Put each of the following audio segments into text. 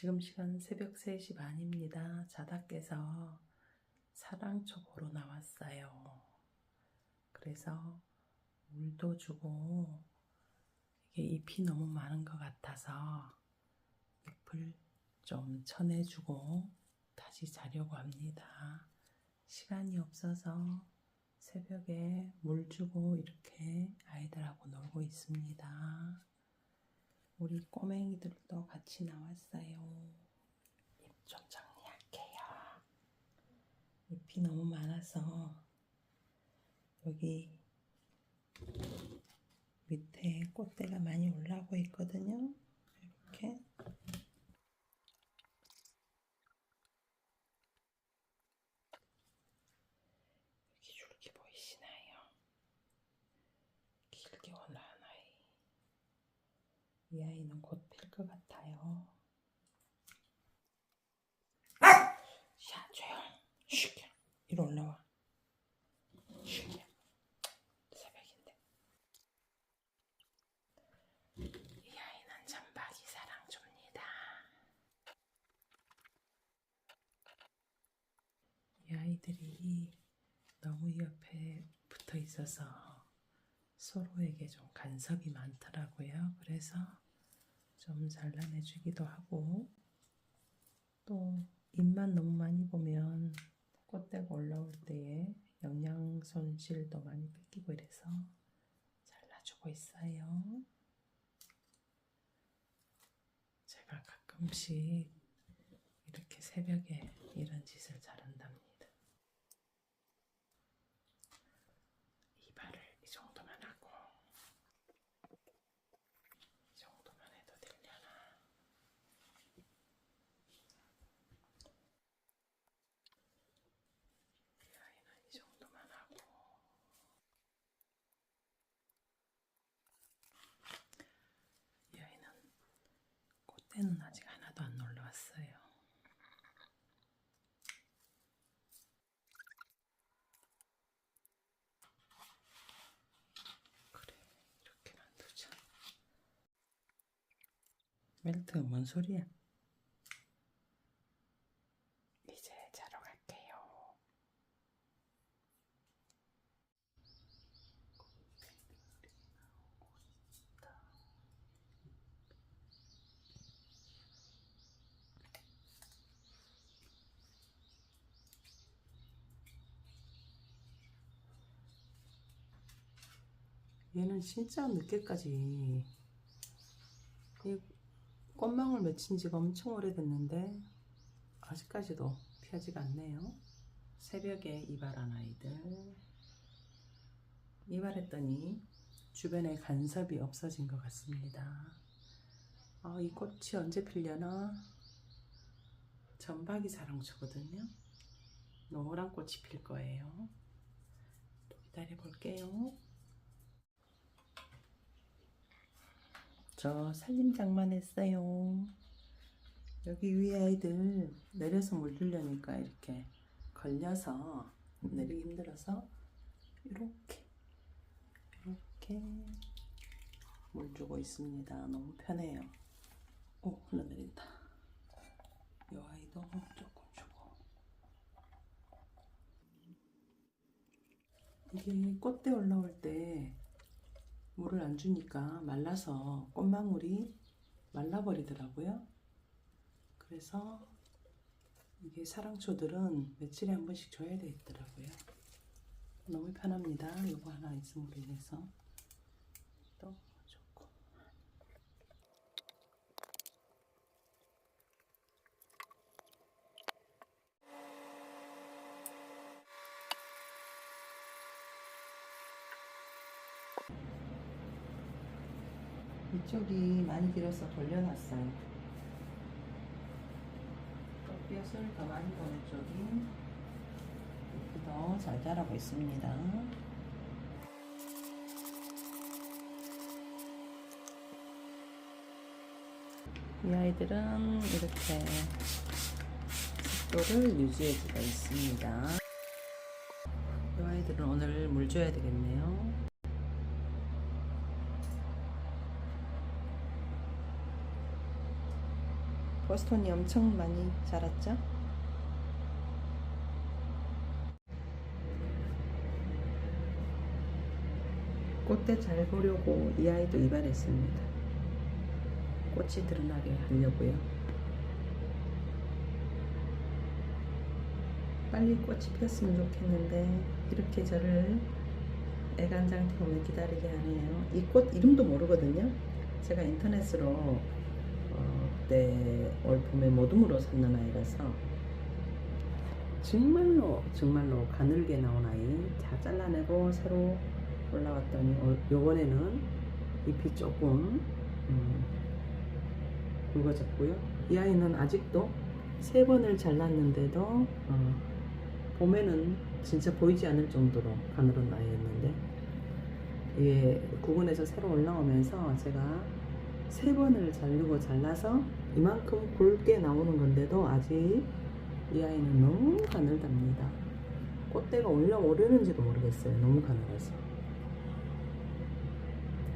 지금 시간 새벽 3시 반입니다. 자다 깨서 사랑초 보러 나왔어요. 그래서 물도 주고 이게 잎이 너무 많은 것 같아서 잎을 좀 쳐내주고 다시 자려고 합니다. 시간이 없어서 새벽에 물 주고 이렇게 아이들하고 놀고 있습니다. 우리 꼬맹이들도 같이 나왔어요. 잎좀 정리할게요. 잎이 너무 많아서 여기 밑에 꽃대가 많이 올라오고 있거든요. 이렇게 여기 줄기 보이시나요? 길게 올라온 아이. 이 아이는 곧 필 것 같아요. 야, 조용. 쉬게. 이리 올라와. 새벽인데. 이 아이는 잠박이 사랑 줍니다. 이 아이들이 너무 옆에 붙어 있어서 서로에게 좀 간섭이 많더라고요. 그래서 좀 잘라내주기도 하고 또 잎만 너무 많이 보면 꽃대가 올라올 때에 영양 손실도 많이 뺏기고 이래서 잘라주고 있어요. 제가 가끔씩 이렇게 새벽에 이런 짓을 잘한답니다. 이발을 이 정도만 하고 이 정도만 해도 되려나? 이 아이는 이 정도만 하고 이 아이는 꽃대는 아직 하나도 안 올라왔어요. 그래 이렇게 놔두자. 멜트 뭔 소리야? 이제 자러 갈게요. 얘는 진짜 늦게까지 이 꽃망울 맺힌 지가 엄청 오래됐는데 아직까지도 피하지가 않네요. 새벽에 이발한 아이들 이발했더니 주변에 간섭이 없어진 것 같습니다. 아, 이 꽃이 언제 필려나? 전박이 사랑초거든요. 노란 꽃이 필 거예요. 또 기다려 볼게요. 저 살림장만 했어요. 여기 위에 아이들 내려서 물 주려니까 이렇게 걸려서 내리기 힘들어서 이렇게 이렇게 물 주고 있습니다. 너무 편해요. 오 흘러내린다. 이 아이도 조금 주고 이게 꽃대 올라올 때 물을 안 주니까 말라서 꽃망울이 말라버리더라고요. 그래서 이게 사랑초들은 며칠에 한 번씩 줘야 되겠더라고요. 너무 편합니다. 이거 하나 있음으로 인해서 이쪽이 많이 길어서 돌려놨어요. 꽃볕을 더 많이 보는 쪽이 더잘 자라고 있습니다. 이 아이들은 이렇게 습도를 유지해 주고 있습니다. 이 아이들은 오늘 물 줘야 되겠네요. 보스톤이 엄청 많이 자랐죠? 꽃대 잘 보려고 이 아이도 이발했습니다. 꽃이 드러나게 하려고요. 빨리 꽃이 피었으면 좋겠는데 이렇게 저를 애간장 태우며 기다리게 하네요. 이 꽃 이름도 모르거든요. 제가 인터넷으로 어, 그때 올 봄에 모둠으로 샀는 아이라서 정말로 정말로 가늘게 나온 아이 다 잘라내고 새로 올라왔더니 어, 요번에는 잎이 조금 음, 굵어졌고요. 이 아이는 아직도 세 번을 잘랐는데도 어, 봄에는 진짜 보이지 않을 정도로 가늘은 아이였는데 이게 구근에서 새로 올라오면서 제가 세 번을 자르고 잘라서 이만큼 굵게 나오는 건데도 아직 이 아이는 너무 가늘답니다. 꽃대가 올라오려는지도 모르겠어요. 너무 가늘어서.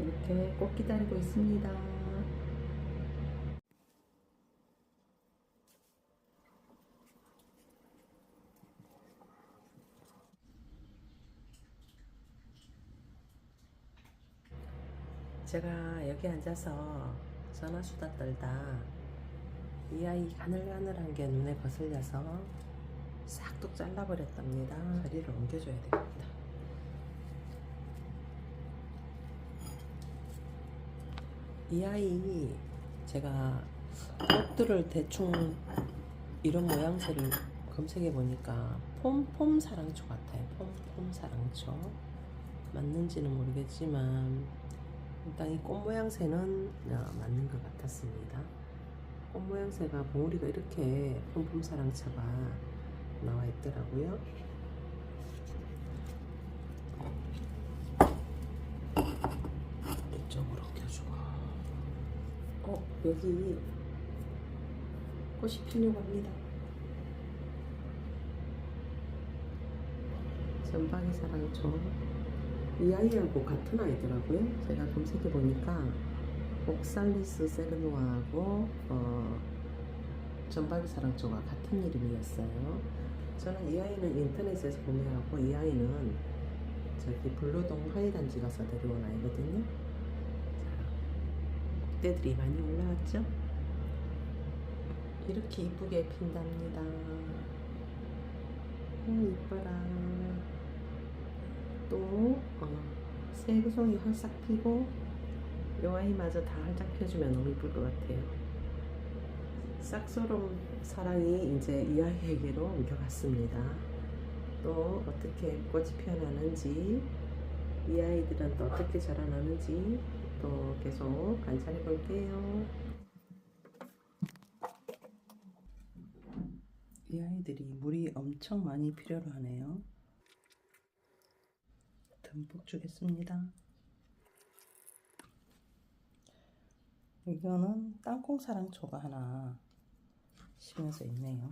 이렇게 꽃 기다리고 있습니다. 제가 여기 앉아서 전화 수다 떨다 이 아이 가늘가늘한 게 눈에 거슬려서 싹둑 잘라버렸답니다. 자리를 옮겨줘야 되겠다. 이 아이 제가 꽃들을 대충 이런 모양새를 검색해 보니까 폼폼 사랑초 같아요. 폼폼 사랑초 맞는지는 모르겠지만 일단 이 꽃 모양새는 어, 맞는 것 같았습니다. 꽃 모양새가 봉우리가 이렇게 폼폼 사랑초가 나와 있더라고요. 이쪽으로 껴주고 어 여기 꽃이 피려고 합니다. 전방의 사랑초 이 아이하고 같은 아이더라고요. 제가 검색해 보니까 옥살리스 세르노아하고 어, 전방의 사랑초가 같은 이름이었어요. 저는 이 아이는 인터넷에서 구매하고 이 아이는 저기 블루동 하이단지 가서 데려온 아이거든요. 자, 꽃대들이 많이 올라왔죠? 이렇게 이쁘게 핀답니다. 오, 이뻐라. 또, 어, 새구송이 활싹 피고, 요 아이마저 다 활짝 펴주면 너무 이쁠 것 같아요. 싹소름 사랑이 이제 이 아이에게로 옮겨갔습니다. 또 어떻게 꽃이 피어나는지, 이 아이들은 또 어떻게 자라나는지 또 계속 관찰해 볼게요. 이 아이들이 물이 엄청 많이 필요로 하네요. 듬뿍 주겠습니다. 이거는 땅콩 사랑초가 하나 심어서 있네요.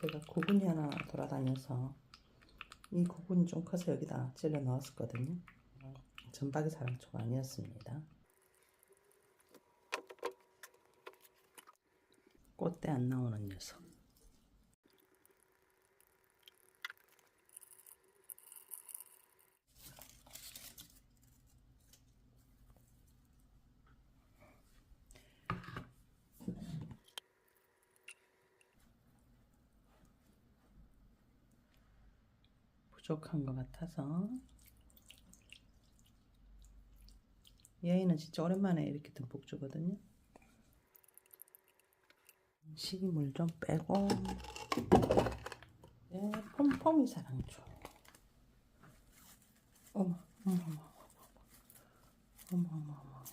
제가 구근이 하나 돌아다녀서 이 구근이 좀 커서 여기다 찔러 넣었었거든요. 전박이 사랑초가 아니었습니다. 꽃대 안 나오는 녀석. 부족한 것 같아서. 이 아이는 진짜 오랜만에 이렇게 듬뿍 주거든요. 식이물 좀 빼고. 네, 폼폼이 사랑줘. 어머 어머 어머 어머 어머 어머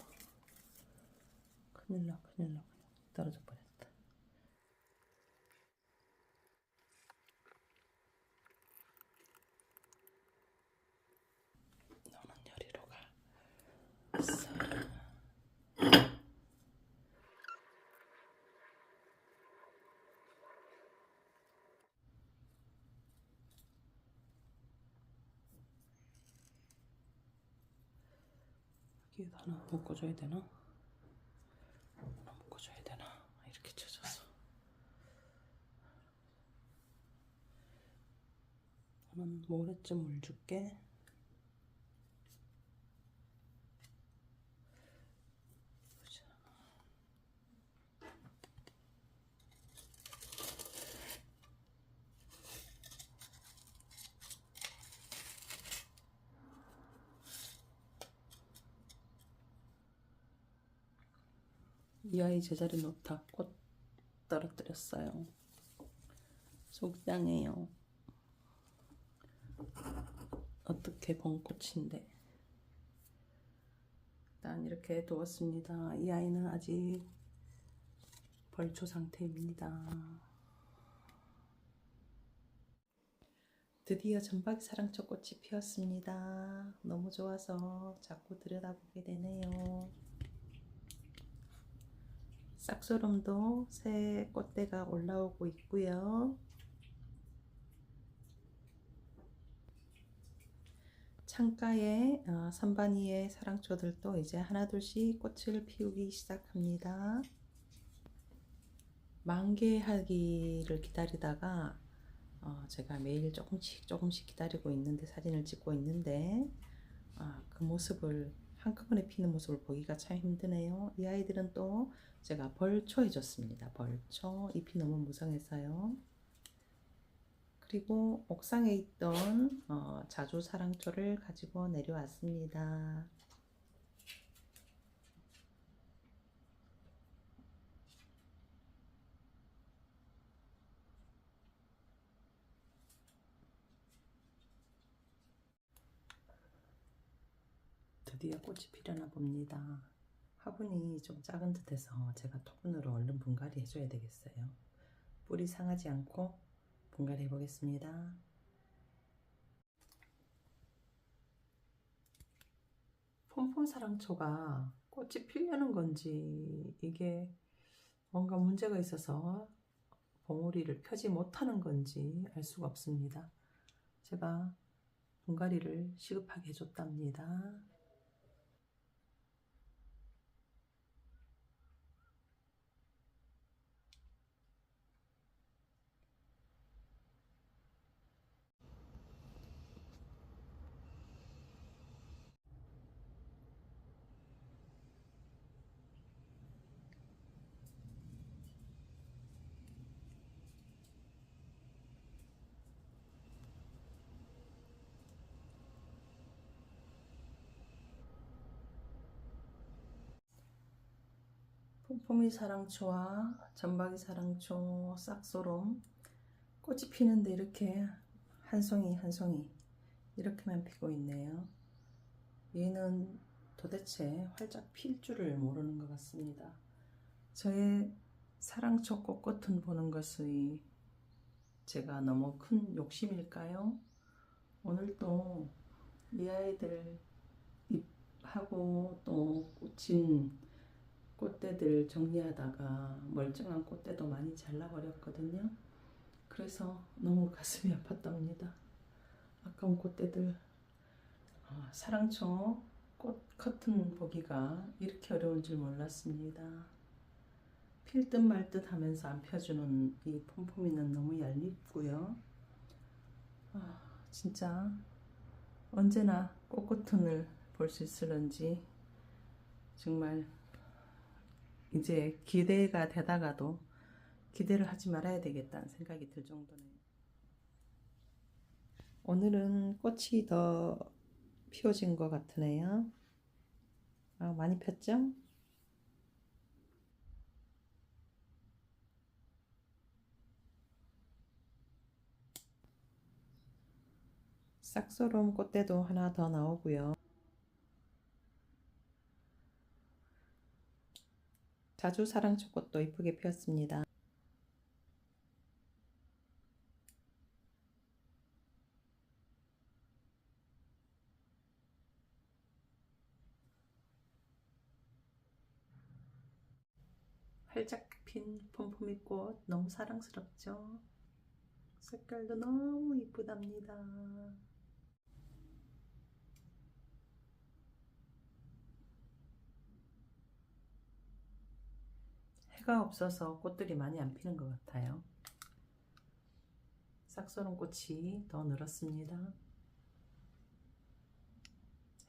큰일 나 큰일 나 떨어져 버렸 있어. 여기에다 하나 묶어줘야 되나? 하나 묶어줘야 되나? 이렇게 쳐줘서 나는 모래쯤 물 줄게 이 아이 제자리 놓다 꽃 떨어뜨렸어요. 속상해요. 어떻게 본 꽃인데. 일단 이렇게 두었습니다. 이 아이는 아직 벌초 상태입니다. 드디어 전박이 사랑초 꽃이 피었습니다. 너무 좋아서 자꾸 들여다보게 되네요. 싹소름도 새 꽃대가 올라오고 있고요. 창가에 어, 선반위의 사랑초들도 이제 하나둘씩 꽃을 피우기 시작합니다. 만개하기를 기다리다가 어, 제가 매일 조금씩 조금씩 기다리고 있는데 사진을 찍고 있는데 아, 그 모습을 한꺼번에 피는 모습을 보기가 참 힘드네요. 이 아이들은 또 제가 벌초 해줬습니다. 벌초 잎이 너무 무성해서요. 그리고 옥상에 있던 어, 자주 사랑초를 가지고 내려왔습니다. 드디어 꽃이 피려나 봅니다. 화분이 좀 작은 듯해서 제가 토분으로 얼른 분갈이 해줘야 되겠어요. 뿌리 상하지 않고 분갈이 해보겠습니다. 폼폼사랑초가 꽃이 피려는 건지 이게 뭔가 문제가 있어서 봉우리를 펴지 못하는 건지 알 수가 없습니다. 제가 분갈이를 시급하게 해줬답니다. 폼폼이 사랑초와 전박이 사랑초, 싹소롬 꽃이 피는데 이렇게 한 송이 한 송이 이렇게만 피고 있네요. 얘는 도대체 활짝 필 줄을 모르는 것 같습니다. 저의 사랑초 꽃꽃은 보는 것이 제가 너무 큰 욕심일까요? 오늘도 이 아이들 잎하고 또 꽂힌 꽃대들 정리하다가 멀쩡한 꽃대도 많이 잘라버렸거든요. 그래서 너무 가슴이 아팠답니다. 아까운 꽃대들 아, 사랑초 꽃 커튼 보기가 이렇게 어려운 줄 몰랐습니다. 필 듯 말 듯 하면서 안 펴주는 이 폼폼이는 너무 얄밉고요. 아, 진짜 언제나 꽃코튼을 볼 수 있을런지 정말 이제 기대가 되다가도 기대를 하지 말아야 되겠다는 생각이 들 정도네요. 오늘은 꽃이 더 피어진 것 같으네요. 아, 많이 폈죠? 싹소롬 꽃대도 하나 더 나오고요. 자주 사랑초 꽃도 이쁘게 피었습니다. 활짝 핀 폼폼이 꽃 너무 사랑스럽죠? 색깔도 너무 이쁘답니다. 해가 없어서 꽃들이 많이 안 피는 것 같아요. 싹소름 꽃이 더 늘었습니다.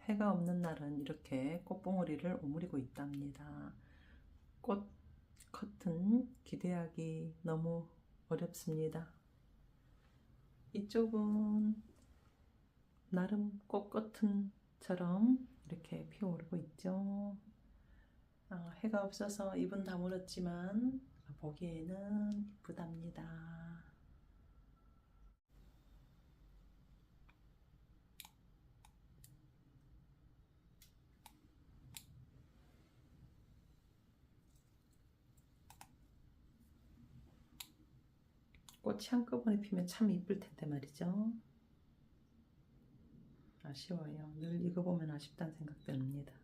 해가 없는 날은 이렇게 꽃봉오리를 오므리고 있답니다. 꽃 커튼 기대하기 너무 어렵습니다. 이쪽은 나름 꽃 커튼처럼 이렇게 피어오르고 있죠. 아, 해가 없어서 입은 다물었지만 보기에는 이쁘답니다. 꽃이 한꺼번에 피면 참 이쁠 텐데 말이죠. 아쉬워요. 늘 이거 보면 아쉽다는 생각 듭니다.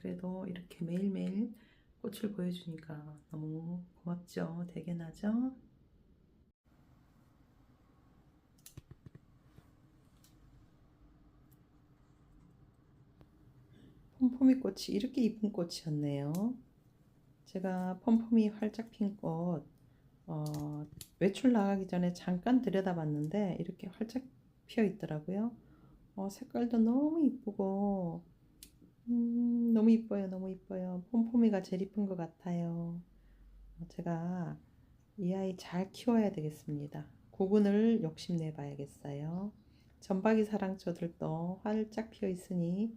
그래도 이렇게 매일매일 꽃을 보여주니까 너무 고맙죠. 나죠? 폼포미 꽃이 이렇게 이쁜 꽃이었네요. 제가 폼포미 활짝 핀 꽃, 어, 외출 나가기 전에 잠깐 들여다봤는데 이렇게 활짝 피어 있더라고요. 어, 색깔도 너무 이쁘고, 음, 너무 이뻐요. 너무 이뻐요. 폼포미가 제일 이쁜 것 같아요. 어, 제가 이 아이 잘 키워야 되겠습니다. 구근을 욕심내 봐야겠어요. 전박이 사랑초들도 활짝 피어 있으니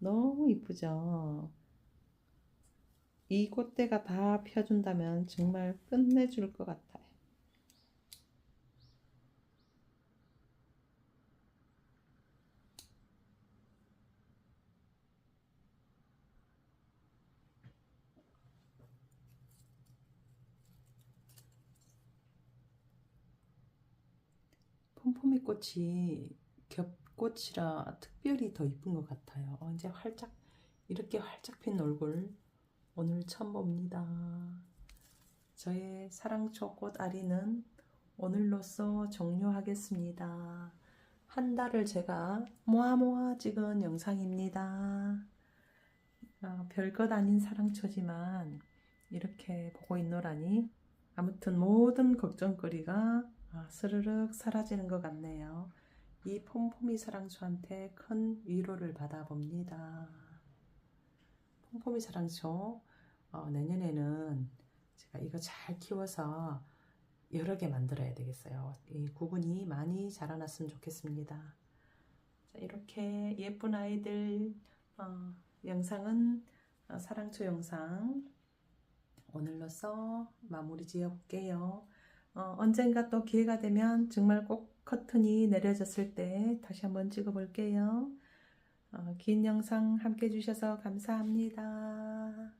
너무 이쁘죠? 이 꽃대가 다 펴준다면 정말 끝내줄 것 같아요. 폼포미 꽃이 겹꽃이라 특별히 더 이쁜 것 같아요. 어, 이제 활짝 이렇게 활짝 핀 얼굴 오늘 처음 봅니다. 저의 사랑초 꽃 아리는 오늘로써 종료하겠습니다. 한 달을 제가 모아 모아 찍은 영상입니다. 아, 별것 아닌 사랑초지만 이렇게 보고 있노라니 아무튼 모든 걱정거리가 아, 스르륵 사라지는 것 같네요. 이 폼폼이 사랑초한테 큰 위로를 받아봅니다. 폼폼이 사랑초 어, 내년에는 제가 이거 잘 키워서 여러 개 만들어야 되겠어요. 이 구근이 많이 자라났으면 좋겠습니다. 자, 이렇게 예쁜 아이들 어, 영상은 어, 사랑초 영상 오늘로써 마무리 지어 볼게요. 어, 언젠가 또 기회가 되면 정말 꼭 커튼이 내려졌을 때 다시 한번 찍어 볼게요. 어, 긴 영상 함께 해주셔서 감사합니다.